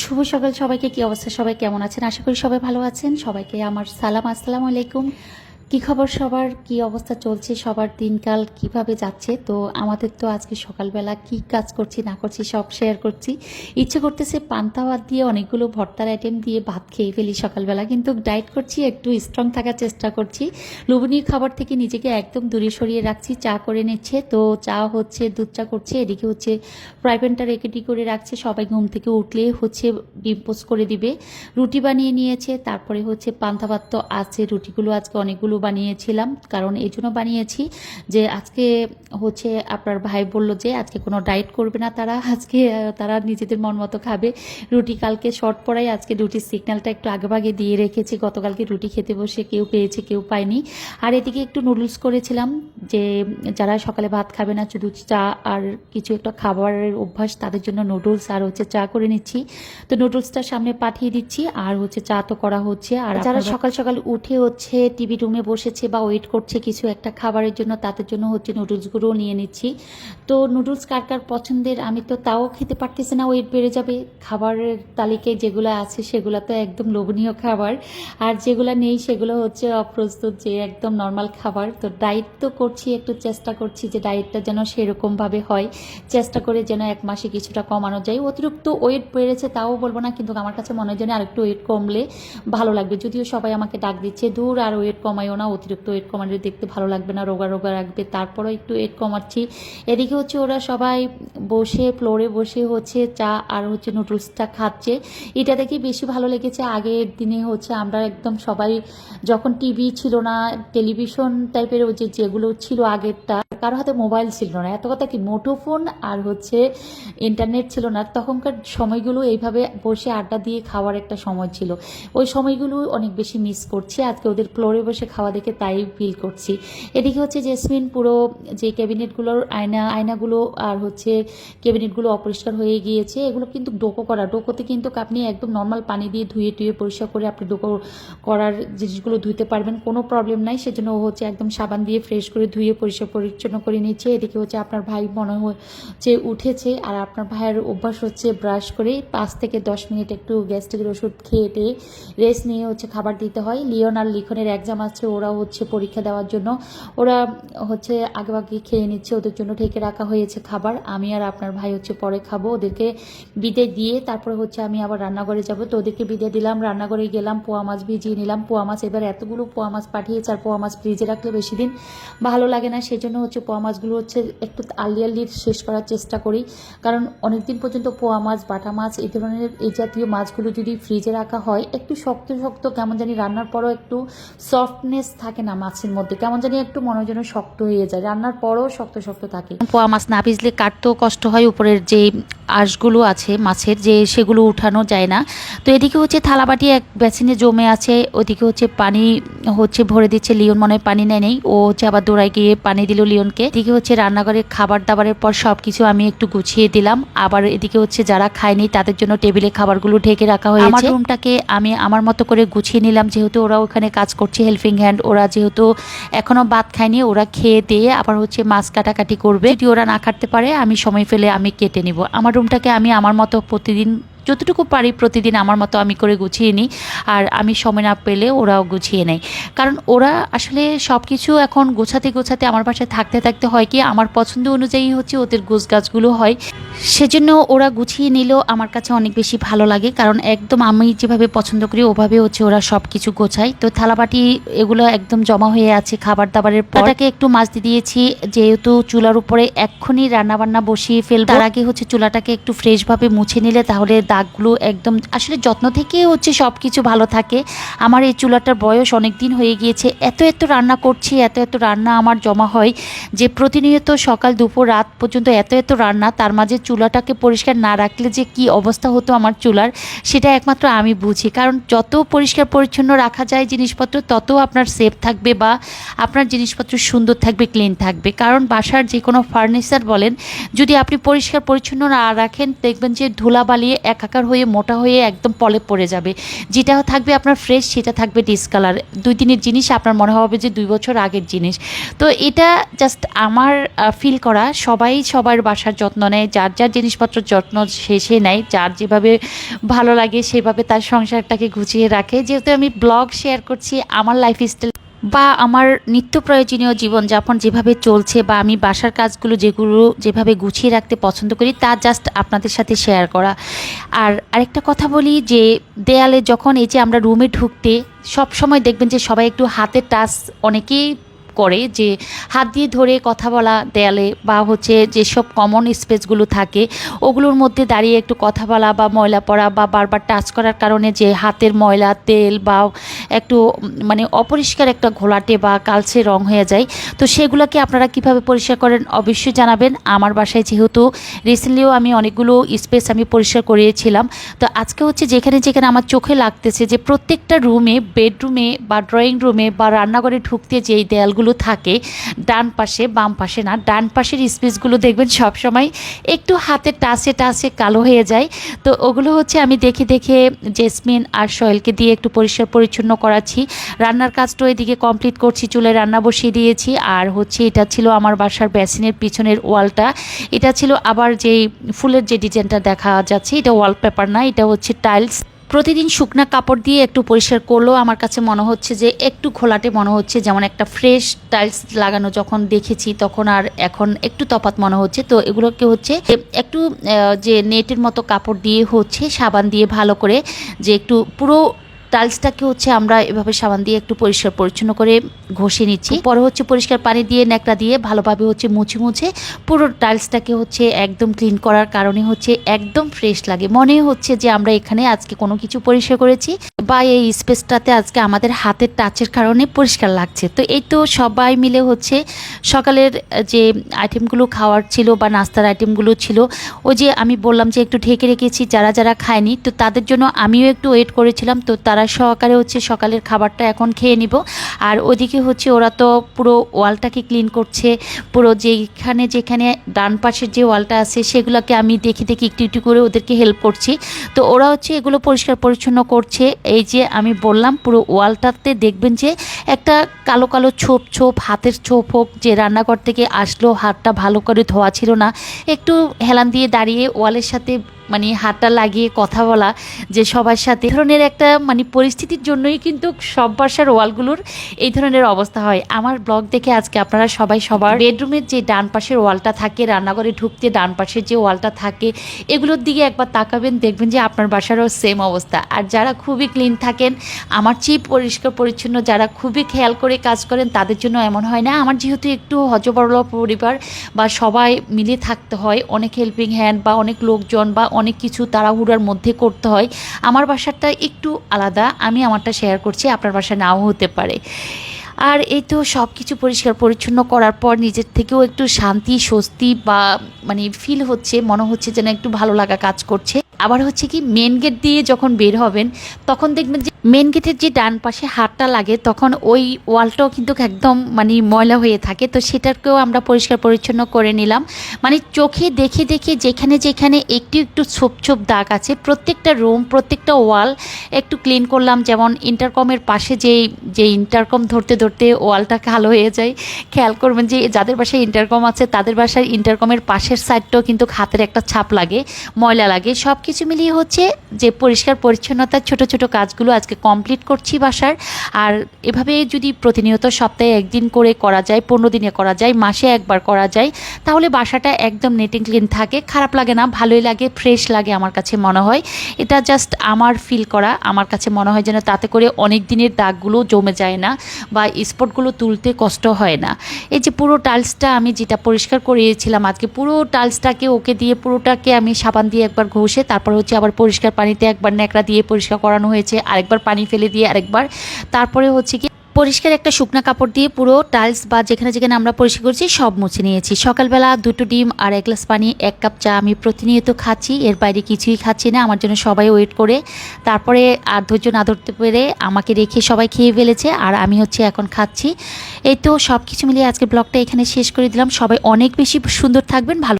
শুভ সকাল সবাইকে, কি অবস্থা? সবাই কেমন আছেন? আশা করি সবাই ভালো আছেন। সবাইকে আমার সালাম, আসসালামু আলাইকুম। কি খবর সবার? কি অবস্থা চলছে? সবার দিনকাল কীভাবে যাচ্ছে? তো আমাদের তো আজকে সকালবেলা কি কাজ করছি, না করছি সব শেয়ার করছি। ইচ্ছে করতেছে পান্তা ভাত দিয়ে অনেকগুলো ভর্তার আইটেম দিয়ে ভাত খেয়ে ফেলি সকালবেলা। কিন্তু ডায়েট করছি, একটু স্ট্রং থাকার চেষ্টা করছি। লোভনীয় খাবার থেকে নিজেকে একদম দূরে সরিয়ে রাখছি। চা করে নিচ্ছে, তো চা হচ্ছে দুধ চা করছে, এদিকে হচ্ছে ফ্রাই প্যানটা রেকেটি করে রাখছে। সবাই ঘুম থেকে উঠলে হচ্ছে ডিম পোস্ট করে দিবে। রুটি বানিয়ে নিয়েছে, তারপরে হচ্ছে পান্তা ভাত তো আছে। রুটিগুলো আজকে অনেকগুলো বানিয়েছিলাম কারণ এই জন্য বানিয়েছি যে আজকে হচ্ছে আপনার ভাই বলল যে আজকে কোনো ডায়েট করবে না তারা আজকে তারা নিজেদের মন মতো খাবে। রুটি কালকে শর্ট পড়াই আজকে রুটির সিগন্যালটা একটু আগেভাগে দিয়ে রেখেছি গতকালকে রুটি খেতে বসে কেউ পেয়েছে কেউ পায়নি। আর এদিকে একটু নুডলস করেছিলাম যে যারা সকালে ভাত খাবে না শুধু চা আর কিছু একটা খাবারের অভ্যাস তাদের জন্য নুডলস আর হচ্ছে চা করে নিচ্ছি। তো নুডলসটা সামনে পাঠিয়ে দিচ্ছি আর হচ্ছে চা তো করা হচ্ছে। আর যারা সকাল সকাল উঠে হচ্ছে টিভি রুমে বসেছে বা ওয়েট করছে কিছু একটা খাবারের জন্য, তাদের জন্য হচ্ছে নুডলসগুলোও নিয়ে নিচ্ছি। তো নুডলস কার কার পছন্দের আমি তো তাও খেতে পারতেছি না ওয়েট বেড়ে যাবে। খাবারের তালিকায় যেগুলো আছে সেগুলো তো একদম লোভনীয় খাবার। আর যেগুলো নেই সেগুলো হচ্ছে অপ্রস্তুত যে একদম নর্মাল খাবার। তো ডায়েট তো করছি, একটু চেষ্টা করছি যে ডায়েটটা যেন সেরকমভাবে হয়। চেষ্টা করে যেন এক মাসে কিছুটা কমানো যায়। অতিরিক্ত ওয়েট বেড়েছে তাও বলব না, কিন্তু আমার কাছে মনে হয় যেন আরেকটু ওয়েট কমলে ভালো লাগবে। যদিও সবাই আমাকে ডাক দিচ্ছে, দূর আর ওয়েট কমায়ও না। অতিরিক্ত ওয়েট কমালে দেখতে ভালো লাগবে না, রোগা রোগা রাখবে, তারপরেও একটু ওয়েট কমাচ্ছি। এদিকে হচ্ছে ওরা সবাই বসে ফ্লোরে বসে হচ্ছে চা আর হচ্ছে নুডলসটা খাচ্ছে। এটা দেখে বেশি ভালো লেগেছে। আগের দিনে হচ্ছে আমরা একদম সবাই, যখন টিভি ছিল না টেলিভিশন টাইপের ওই যেগুলো ছিল আগেরটা কারও হাতে মোবাইল ছিল না। এত কথা কি মুঠোফোন আর হচ্ছে ইন্টারনেট ছিল না? তখনকার সময়গুলো এইভাবে বসে আড্ডা দিয়ে খাওয়ার একটা সময় ছিল। ওই সময়গুলো অনেক বেশি মিস করছি। আজকে ওদের ফ্লোরে বসে খাওয়া দেখে তাই ফিল করছি। এদিকে হচ্ছে জেসমিন পুরো যে ক্যাবিনেটগুলোর আয়না, আয়নাগুলো আর হচ্ছে ক্যাবিনেটগুলো অপরিষ্কার হয়ে গিয়েছে, এগুলো কিন্তু ডোকো করা। ডোকোতে কিন্তু আপনি একদম নর্মাল পানি দিয়ে ধুয়ে টুয়ে পরিষ্কার করে আপনি ডোকো করার জিনিসগুলো ধুতে পারবেন। কোনো প্রবলেম নাই। সেজন্য ও হচ্ছে একদম সাবান দিয়ে ফ্রেশ করে ধুয়ে পরিষ্কার পরিচ্ছন্ন করে নিচ্ছে। এদিকে হচ্ছে আপনার ভাই মনে হচ্ছে উঠেছে আর আপনার ভাইয়ের অভ্যাস হচ্ছে ব্রাশ করে পাঁচ থেকে দশ মিনিট একটু গ্যাস্ট্রিকের ওষুধ খেয়ে টেয়ে রেস্ট নিয়ে হচ্ছে খাবার দিতে হয়। লিওন আর লিখনের এক্সাম আছে, ওরা হচ্ছে পরীক্ষা দেওয়ার জন্য। ওরা হচ্ছে আগেভাগে খেয়ে নিচ্ছে, ওদের জন্য ঢেকে রাখা হয়েছে খাবার। আমি আর আপনার ভাই হচ্ছে পরে খাব, ওদেরকে বিদে দিয়ে তারপরে হচ্ছে আমি আবার রান্নাঘরে যাব। তো ওদেরকে বিদে দিলাম, রান্নাঘরে গেলাম, পোয়া মাছ ভিজিয়ে নিলাম। পোয়া মাছ এবার এতগুলো পোয়া মাছ পাঠিয়েছে আর পোয়া মাছ ফ্রিজে রাখলে বেশি দিন ভালো লাগে না। সেজন্য হচ্ছে পোয়া মাছগুলো হচ্ছে একটু আর্লি আর্লি শেষ করার চেষ্টা করি। কারণ অনেকদিন পর্যন্ত পোয়া মাছ, বাটা মাছ এই ধরনের এই জাতীয় মাছগুলো যদি ফ্রিজে রাখা হয়, একটু শক্ত শক্ত কেমন জানি রান্নার পরও একটু সফটনেস থাকে না মাছের মধ্যে। কেমন জানি একটু মনে যেন শক্ত হয়ে যায়, রান্নার পরও শক্ত শক্ত থাকে। পোয়া মাছ না ভিজলে কাটতেও কষ্ট হয়, উপরের যে আঁশগুলো আছে মাছের, যে সেগুলো উঠানো যায় না। তো এদিকে হচ্ছে থালাবাটি এক বেসিনে জমে আছে, ওদিকে হচ্ছে পানি হচ্ছে ভরে দিচ্ছে, লিওন মনে হয় পানি নেয় নেই। ও হচ্ছে আবার দৌড়ায় গিয়ে পানি দিল লিওনকে এদিকে হচ্ছে রান্নাঘরে খাবার দাবারের পর সব কিছু আমি একটু গুছিয়ে দিলাম। আবার এদিকে হচ্ছে যারা খায়নি তাদের জন্য টেবিলে খাবারগুলো ঢেকে রাখা হয়েছে। আমার রুমটাকে আমি আমার মতো করে গুছিয়ে নিলাম, যেহেতু ওরা ওখানে কাজ করছে হেল্পিং হ্যান্ড ওরা যেহেতু এখনও ভাত খায়নি, ওরা খেয়ে দিয়ে আবার হচ্ছে মাছ কাটাকাটি করবে। যদি ওরা না কাটতে পারে, আমি সময় ফেলে আমি কেটে নিব। আমার রুমটাকে আমি আমার মতো প্রতিদিন যতটুকু পারি প্রতিদিন আমার মতো আমি করে গুছিয়ে নিই। আর আমি সময় না পেলে ওরাও গুছিয়ে নেয়। কারণ ওরা আসলে সব কিছু এখন গোছাতে গোছাতে আমার বাসায় থাকতে থাকতে হয় কি, আমার পছন্দ অনুযায়ী হচ্ছে ওদের গোছ গাছগুলো হয়। সেজন্য ওরা গুছিয়ে নিলেও আমার কাছে অনেক বেশি ভালো লাগে। কারণ একদম আমি যেভাবে পছন্দ করি, ওভাবে হচ্ছে ওরা সব কিছু গোছায়। তো থালাবাটি এগুলো একদম জমা হয়ে আছে খাবার দাবারের পর তাকে একটু মাছ দিয়ে দিয়েছি, যেহেতু চুলার উপরে এক্ষুনি রান্নাবান্না বসিয়ে ফেলব। তার আগে হচ্ছে চুলাটাকে একটু ফ্রেশভাবে মুছে নিলে তাহলে দাগগুলো একদম, আসলে যত্ন থেকে হচ্ছে সব কিছু ভালো থাকে। আমার এই চুলাটার বয়স অনেক দিন হয়ে গিয়েছে। এত এত রান্না করছি, এত এত রান্না আমার জমা হয় যে প্রতিনিয়ত সকাল, দুপুর, রাত পর্যন্ত এত এত রান্না, তার মাঝে চুলাটাকে পরিষ্কার না রাখলে যে কি অবস্থা হতো আমার চুলার, সেটা একমাত্র আমি বুঝি। কারণ যত পরিষ্কার পরিচ্ছন্ন রাখা যায় জিনিসপত্র, তত আপনার সেফ থাকবে বা আপনার জিনিসপত্র সুন্দর থাকবে ক্লিন থাকবে। কারণ বাসার যে কোনো ফার্নিচার বলেন, যদি আপনি পরিষ্কার পরিচ্ছন্ন না রাখেন, দেখবেন যে ধুলা বালিয়ে এক একাকার হয়ে, মোটা হয়ে একদম পলে পড়ে যাবে। যেটা থাকবে আপনার ফ্রেশ সেটা থাকবে ডিসকালার দুই দিনের জিনিস আপনার মনে হবে যে দুই বছর আগের জিনিস। তো এটা জাস্ট আমার ফিল করা। সবাই সবার বাসার যত্ন নেয়। যার যার জিনিসপত্র যত্ন শেষে নেয়। যার যেভাবে ভালো লাগে সেভাবে তার সংসারটাকে গুছিয়ে রাখে। যেহেতু আমি ব্লগ শেয়ার করছি, আমার লাইফ স্টাইল বা আমার নিত্য প্রয়োজনীয় জীবনযাপন যেভাবে চলছে বা আমি বাসার কাজগুলো যেগুলো যেভাবে গুছিয়ে রাখতে পছন্দ করি, তা জাস্ট আপনাদের সাথে শেয়ার করা। আর আরেকটা কথা বলি যে, দেয়ালে যখন এই যে আমরা রুমে ঢুকতে সব সময় দেখবেন যে সবাই একটু হাতের টাচ অনেকেই করে যে হাত দিয়ে ধরে কথা বলা দেয়ালে বা হচ্ছে যেসব কমন স্পেসগুলো থাকে, ওগুলোর মধ্যে দাঁড়িয়ে একটু কথা বলা বা ময়লা পড়া বা বারবার টাচ করার কারণে যে হাতের ময়লা, তেল বা একটু মানে অপরিষ্কার একটা ঘোলাটে বা কালচে রং হয়ে যায়, তো সেগুলোকে আপনারা কীভাবে পরিষ্কার করেন অবশ্যই জানাবেন। আমার বাসায় যেহেতু রিসেন্টলিও আমি অনেকগুলো স্পেস আমি পরিষ্কার করিয়েছিলাম তো আজকে হচ্ছে যেখানে যেখানে আমার চোখে লাগতেছে যে প্রত্যেকটা রুমে বেডরুমে বা ড্রয়িং রুমে বা রান্নাঘরে ঢুকতে যেই দেয়ালগুলো থাকে, ডান পাশে, বাম পাশে না, ডান পাশের স্পেসগুলো দেখবেন সব সময় একটু হাতে টাসে টাসে কালো হয়ে যায়। তো ওগুলো হচ্ছে আমি দেখে দেখে জেসমিন আর সয়েলকে দিয়ে একটু পরিষ্কার পরিচ্ছন্ন করাচ্ছি। রান্নার কাজটা এদিকে কমপ্লিট করছি, চুলে রান্না বসিয়ে দিয়েছি। আর হচ্ছে এটা ছিল আমার বাসার বেসিনের পিছনের ওয়ালটা। এটা ছিল আবার যেই ফুলের যে ডিজাইনটা দেখা যাচ্ছে, এটা ওয়ালপেপার না, এটা হচ্ছে টাইলস প্রতিদিন শুকনা কাপড় দিয়ে একটু পরিষ্কার করলেও আমার কাছে মনে হচ্ছে যে একটু খোলাটে মনে হচ্ছে, যেমন একটা ফ্রেশ টাইলস লাগানো যখন দেখেছি তখন আর এখন একটু তফাত মনে হচ্ছে। তো এগুলোকে হচ্ছে একটু যে নেটের মতো কাপড় দিয়ে হচ্ছে সাবান দিয়ে ভালো করে যে একটু পুরো টাইলসটাকে হচ্ছে আমরা এভাবে সাবান দিয়ে একটু পরিষ্কার পরিচ্ছন্ন করে ঘষে নিচ্ছি। পরে হচ্ছে পরিষ্কার পানি দিয়ে ন্যাকড়া দিয়ে ভালোভাবে হচ্ছে মুছে মুছে পুরো টাইলসটাকে হচ্ছে একদম ক্লিন করার কারণে হচ্ছে একদম ফ্রেশ লাগে। মনে হচ্ছে যে আমরা এখানে আজকে কোনো কিছু পরিষ্কার করেছি বা এই স্পেসটাতে আজকে আমাদের হাতের টাচের কারণে পরিষ্কার লাগছে। তো এই তো সবাই মিলে হচ্ছে সকালের যে আইটেমগুলো খাওয়ার ছিল বা নাস্তার আইটেমগুলো ছিল, ওই যে আমি বললাম যে একটু ঢেকে রেখেছি, যারা যারা খায়নি, তো তাদের জন্য আমিও একটু ওয়েট করেছিলাম, তো তারা সহকারে হচ্ছে সকালের খাবারটা এখন খেয়ে নিব। আর ওদিকে হচ্ছে ওরা তো পুরো ওয়ালটাকে ক্লিন করছে। পুরো যেখানে যেখানে ডান পাশের যে ওয়ালটা আছে সেগুলোকে আমি দেখি দেখি একটু একটু করে ওদেরকে হেল্প করছি। তো ওরা হচ্ছে এগুলো পরিষ্কার পরিচ্ছন্ন করছে। এই যে আমি বললাম পুরো ওয়ালটাতে দেখবেন যে একটা কালো কালো ছোপ ছোপ, হাতের ছোপ হোক, যে রান্নাঘর থেকে আসলো, হাতটা ভালো করে ধোয়া ছিল না। একটু হেলান দিয়ে দাঁড়িয়ে ওয়ালের সাথে মানে হাতটা লাগিয়ে কথা বলা, যে সবার সাথে ধরনের একটা মানে পরিস্থিতির জন্যই কিন্তু সব বাসার ওয়ালগুলোর এই ধরনের অবস্থা হয়। আমার ব্লগ দেখে আজকে আপনারা সবাই সবার বেডরুমের যে ডান পাশের ওয়ালটা থাকে, রান্নাঘরে ঢুকতে ডান পাশের যে ওয়ালটা থাকে, এগুলোর দিকে একবার তাকাবেন, দেখবেন যে আপনার বাসারও সেম অবস্থা। আর যারা খুবই ক্লিন থাকেন, আমার চেয়ে পরিষ্কার পরিচ্ছন্ন যারা খুবই খেয়াল করে কাজ করেন, তাদের জন্য এমন হয় না। আমার যেহেতু একটু হজবরল পরিবার বা সবাই মিলে থাকতে হয়, অনেক হেল্পিং হ্যান্ড বা অনেক লোকজন বা অনেক কিছু তাড়াহুড়ার মধ্যে করতে হয়। আমার বাসাটা একটু আলাদা, আমি আমারটা শেয়ার করছি, আপনার বাসা নাও হতে পারে। আর এই তো সব কিছু পরিষ্কার পরিচ্ছন্ন করার পর নিজের থেকেও একটু শান্তি, স্বস্তি বা মানে ফিল হচ্ছে, মনে হচ্ছে যেন একটু ভালো লাগা কাজ করছে। আবার হচ্ছে কি মেন গেট দিয়ে যখন বের হবেন, তখন দেখবেন যে মেন গেটের যে ডান পাশে হাতটা লাগে, তখন ওই ওয়ালটাও কিন্তু একদম মানে ময়লা হয়ে থাকে। তো সেটাকেও আমরা পরিষ্কার পরিচ্ছন্ন করে নিলাম। মানে চোখে দেখে দেখে যেখানে যেখানে একটু একটু ছোপ ছোপ দাগ আছে, প্রত্যেকটা রুম প্রত্যেকটা ওয়াল একটু ক্লিন করলাম। যেমন ইন্টারকমের পাশে যে যে ইন্টারকম ধরতে ধরতে ওয়ালটা কালো হয়ে যায়। খেয়াল করবেন যে যাদের বাসায় ইন্টারকম আছে, তাদের বাসায় ইন্টারকমের পাশের সাইডটাও কিন্তু হাতের একটা ছাপ লাগে, ময়লা লাগে। সব কিছু মিলিয়ে হচ্ছে যে পরিষ্কার পরিচ্ছন্নতার ছোট ছোট কাজগুলো আজকে কমপ্লিট করছি বাসার। আর এভাবে যদি প্রতিনিয়ত সপ্তাহে একদিন করে করা যায়, পনেরো দিনে করা যায়, মাসে একবার করা যায়, তাহলে বাসাটা একদম নেটিং ক্লিন থাকে। খারাপ লাগে না, ভালোই লাগে ফ্রেশ লাগে আমার কাছে মনে হয়। এটা জাস্ট আমার ফিল করা, আমার কাছে মনে হয় যেন তাতে করে অনেক দিনের দাগগুলো জমে যায় না বা স্পটগুলো তুলতে কষ্ট হয় না। এই যে পুরো টাইলসটা আমি যেটা পরিষ্কার করিয়েছিলাম, আজকে পুরো টাইলসটাকে ওকে দিয়ে পুরোটাকে আমি সাবান দিয়ে একবার ঘষে, তারপর হচ্ছে আবার পরিষ্কার পানিতে একবার ন্যাকড়া দিয়ে পরিষ্কার করানো হয়েছে, আরেকবার পানি ফেলে দিয়ে আরেকবার। তারপরে হচ্ছে কি পরিষ্কার একটা শুকনো কাপড় দিয়ে পুরো টাইলস বা যেখানে যেখানে আমরা পরিষ্কার করছি সব মুছে নিয়েছি। সকালবেলা দুটো ডিম, আর এক গ্লাস পানি, এক কাপ চা আমি প্রতিনিয়ত খাচ্ছি। এর বাইরে কিছুই খাচ্ছি না, আমার জন্য সবাই ওয়েট করে। তারপরে আর ধৈর্য না ধরতে পেরে আমাকে রেখে সবাই খেয়ে ফেলেছে, আর আমি হচ্ছে এখন খাচ্ছি। এই তো সব কিছু মিলিয়ে আজকে ব্লগটা এখানে শেষ করে দিলাম। সবাই অনেক বেশি সুন্দর থাকবেন, ভালো